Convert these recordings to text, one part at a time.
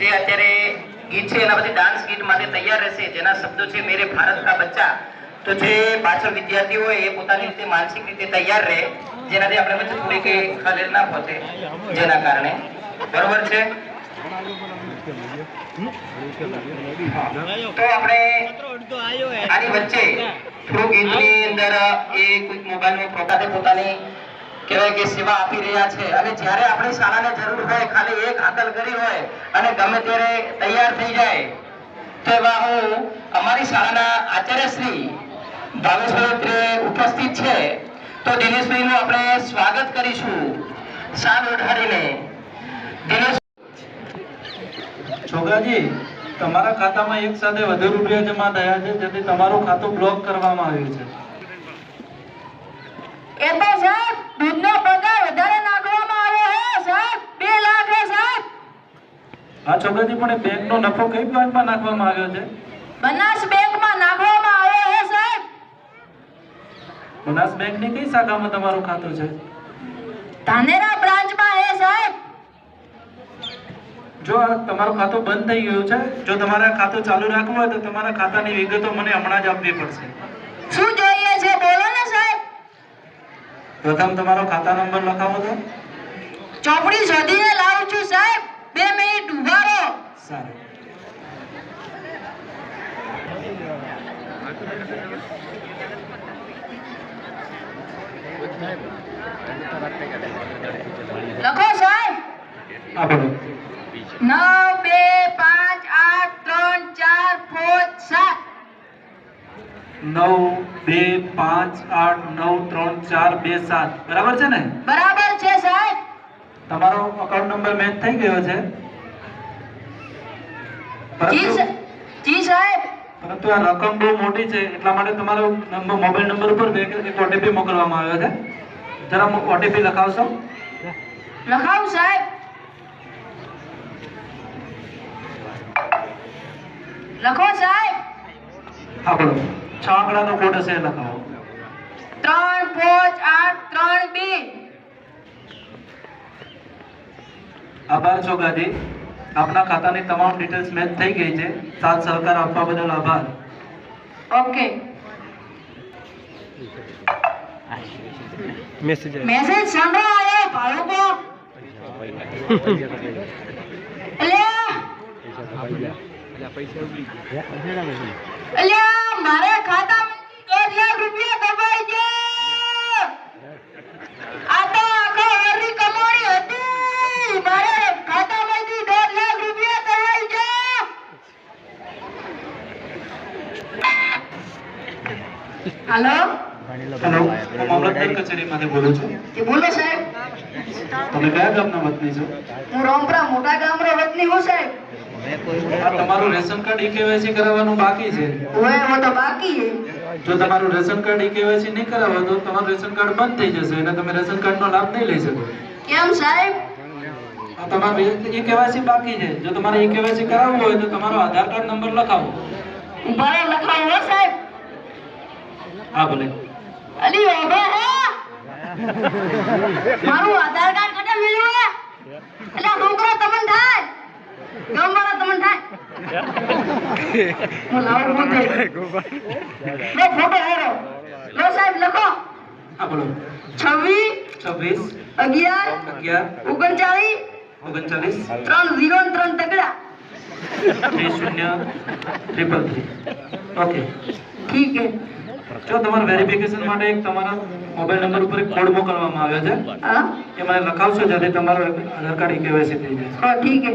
જે અત્યારે ગીત છે, એના બધી ડાન્સ ગીત માટે તૈયાર રહેશે, જેના શબ્દો છે, મેરે ભારત કા બચ્ચા તો જે પાછળ વિદ્યાર્થીઓ હોય એ પોતાની રીતે માનસિક રીતે તૈયાર રહે, જેનાથી આપણે વચ્ચે થોડી કે ખલેલ ના પહોંચે, જેના કારણે. બરોબર છે? તો આપણે આની વચ્ચે થોડું ગીતની અંદર એ કોઈક મોબાઈલમાં પોતાને પોતાની કહેવાય કે સેવા આપી રહ્યા છે. અને જ્યારે આપણી શાળાને જરૂર હોય, ખાલી એક હાકલ કરી હોય અને ગમે ત્યારે તૈયાર થઈ જાય, તો એવા હું અમારી શાળાના આચાર્ય શ્રી ભાવેશભાઈ ઉપસ્થિત છે. તો દિનેશભાઈનું આપણે સ્વાગત કરીશું. શાલ ઓઢાડીને દિનેશ છોકરાજી, તમારા ખાતામાં એક સાથે વધુ રૂપિયા જમા થયા છે, જેથી તમારું ખાતું બ્લોક કરવામાં આવ્યું છે. એ તો સાહેબ દૂધનો પગાર વધારે નાખવામાં આવ્યો હે સાહેબ બે લાખ હે સાહેબ. હા છોકરાજી પણ બેંકનો નફો કઈ બેંકમાં નાખવામાં આવ્યો છે? બનાસ બેંકમાં નાખવામાં આવ્યો હે સાહેબ. બનાસ બેંકની કઈ શાખામાં તમારું ખાતું છે? ધાનેરા બ્રાન્ચમાં હે સાહેબ. જો તમારું ખાતું બંધ થઈ ગયું છે જો તમારા ખાતું ચાલુ રાખવું હોય તો તમારા ખાતાની વિગતો મને હમણાં જ આપવી પડશે. શું જોઈએ પ્રથમ તમારો ખાતા નંબર લખાવો તો. ચોપડી શોધીને લાવું છું સાહેબ. બે મિનિટ ઊભા રહો સારું. લખો સાહેબ. આપણું ના. નવ નવ બે પાંચ આઠ નવ ત્રણ ચાર બે સાત. બરાબર છે ને? બરાબર છે સાહેબ. તમારો અકાઉન્ટ નંબર મેચ થઈ ગયો છે. જી સાહેબ. પરંતુ આ રકમ બહુ મોટી છે એટલા માટે તમારો નંબર મોબાઈલ નંબર ઉપર બે એક ઓટીપી મોકલવામાં આવ્યો છે. જરા ઓટીપી લખાવશો? લખાવું સાહેબ. લખો સાહેબ. હા બોલો. છ આંકડાનો કોડ હશે એ લખાવો ત્રણ પાંચ આઠ ત્રણ બે. આભાર છોકરાજી આપના ખાતાની તમામ ડિટેલ્સ મેચ થઈ ગઈ છે. સાથ સહકાર આપવા બદલ આભાર. ઓકે. મેસેજ મેસેજ સાંભળો આયો ભાડુકો. અલ્યા. અલ્યા મારા ખાતામાંથી દોઢ લાખ રૂપિયા દબાઈ ગયા આ તો આખો હરી કમાણી હતી મારે ખાતામાંથી દોઢ લાખ રૂપિયા દબાઈ ગયા હેલો હેલો હું મામલતદાર કચેરીમાંથી બોલું છું? કે બોલો સાહેબ તમે કયા ગામના વતની છો? હું રોમપરા મોટા ગામનો વતની હું સાહેબ. તમારું રેશન કાર્ડ ઈકેવાયસી કરાવવાનું બાકી છે? જો તમારું રેશન કાર્ડ ઈકેવાયસી નહીં કરાવો તો તમારું રેશન કાર્ડ બંધ થઈ જશે અને તમે રેશન કાર્ડનો લાભ નહીં લઈ શકો. કેમ સાહેબ? તમારે એ કેવાયસી બાકી છે. જો તમારે એ કેવાયસી કરાવવું હોય તો તમારો આધાર કાર્ડ નંબર લખાવો. બરાબર લખાવો સાહેબ. હા અલી ઓબે હે. મારું આધાર કાર્ડ કટે મળ્યું હે એટલે ડોકરો તમને થાય. ગમવાળા તમને થાય. હું લાવું લો ફોટો હેરો. લો સાહેબ લખો. હા બોલો. છવ્વીસ છવ્વીસ અગિયાર અગિયાર ઓગણચાલીસ ઓગણચાલીસ ત્રણ ઝીરો ત્રણ તગડા. થ્રી શૂન્ય ત્રિપલ થ્રી ઓકે. ઠીક હે જો તમારા વેરીફિકેશન માટે એક તમારા મોબાઈલ નંબર ઉપર એક કોડ મોકલવામાં આવ્યો છે હા. એ લખાવશો જેથી તમારો આધાર કાર્ડ કેવાયસી થઈ જાય. હા ઠીક હે.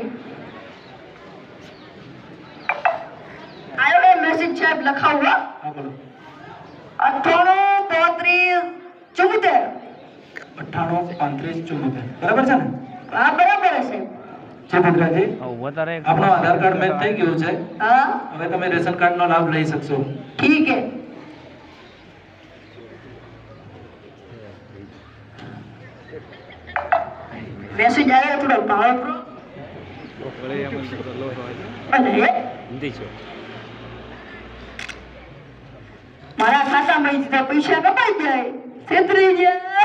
આયો એ મેસેજ છે લખાવો હા. બોલો. 98 34 74 બરાબર છે ને? બરાબર છે આધાર કાર્ડ મેચ થઈ ગયું છે. હા. હવે તમે રેશન કાર્ડ નો લાભ લઈ શકશો. ઠીક છે वैसे जाएगा थोड़ा पावर प्रो મારા ખાતામાં જ પૈસા કપાઈ જાય છેતરી જાય